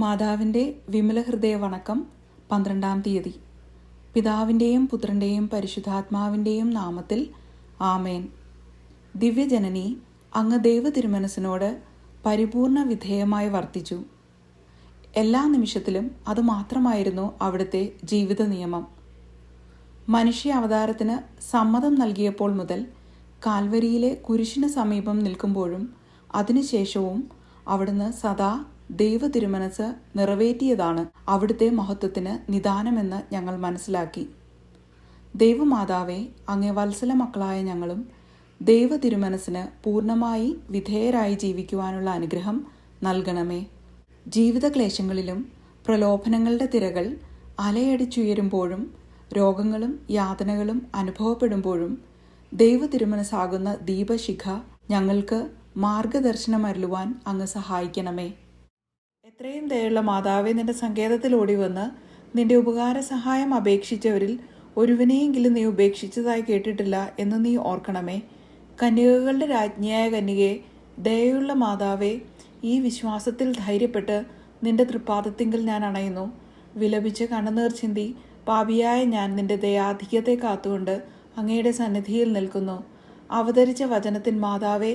മാതാവിന്റെ വിമല ഹൃദയ വണക്കം പന്ത്രണ്ടാം തീയതി. പിതാവിന്റെയും പുത്രന്റെയും പരിശുദ്ധാത്മാവിന്റെയും നാമത്തിൽ ആമേൻ. ദിവ്യജനനി അങ്ങ് ദൈവ തിരുമനസിനോട് പരിപൂർണ വിധേയമായി വർത്തിച്ചു. എല്ലാ നിമിഷത്തിലും അത് മാത്രമായിരുന്നു അവിടുത്തെ ജീവിത നിയമം മനുഷ്യ അവതാരത്തിന് സമ്മതം നൽകിയപ്പോൾ മുതൽ കാൽവരിയിലെ കുരിശിന് സമീപം നിൽക്കുമ്പോഴും അതിനുശേഷവും അവിടുന്ന് സദാ ദൈവ തിരുമനസ് നിറവേറ്റിയതാണ് അവിടുത്തെ മഹത്വത്തിന് നിദാനമെന്ന് ഞങ്ങൾ മനസ്സിലാക്കി. ദൈവമാതാവെ അങ്ങേ വത്സല മക്കളായ ഞങ്ങളും ദൈവ തിരുമനസിന് പൂർണമായി വിധേയരായി ജീവിക്കുവാനുള്ള അനുഗ്രഹം നൽകണമേ. ജീവിതക്ലേശങ്ങളിലും പ്രലോഭനങ്ങളുടെ തിരകൾ അലയടിച്ചുയരുമ്പോഴും രോഗങ്ങളും യാതനകളും അനുഭവപ്പെടുമ്പോഴും ദൈവ തിരുമനസാകുന്ന ദീപശിഖ ഞങ്ങൾക്ക് മാർഗദർശനമരുളുവാൻ അങ്ങ് സഹായിക്കണമേ. എത്രയും ദയുള്ള മാതാവെ നിന്റെ സങ്കേതത്തിൽ ഓടിവന്ന് നിന്റെ ഉപകാര സഹായം അപേക്ഷിച്ചവരിൽ ഒരുവിനെയെങ്കിലും നീ ഉപേക്ഷിച്ചതായി കേട്ടിട്ടില്ല എന്ന് നീ ഓർക്കണമേ. കന്യകകളുടെ രാജ്ഞിയായ കന്യകയെ ദയുള്ള മാതാവെ ഈ വിശ്വാസത്തിൽ ധൈര്യപ്പെട്ട് നിന്റെ തൃപ്പാദത്തിങ്കിൽ ഞാൻ അണയുന്നു. വിലപിച്ച് കണ്ണുനീർ ചിന്തി പാപിയായ ഞാൻ നിന്റെ ദയാധിക്യത്തെ കാത്തുകൊണ്ട് അങ്ങയുടെ സന്നിധിയിൽ നിൽക്കുന്നു. അവതരിച്ച വചനത്തിൻ മാതാവേ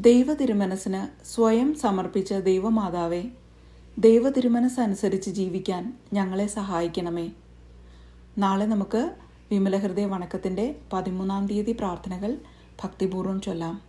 ദൈവ തിരുമനസിന് സ്വയം സമർപ്പിച്ച ദൈവമാതാവേ ദൈവ തിരുമനസ്സനുസരിച്ച് ജീവിക്കാൻ ഞങ്ങളെ സഹായിക്കണമേ. നാളെ നമുക്ക് വിമലഹൃദയ വണക്കത്തിന്റെ പതിമൂന്നാം തീയതി പ്രാർത്ഥനകൾ ഭക്തിപൂർവം ചൊല്ലാം.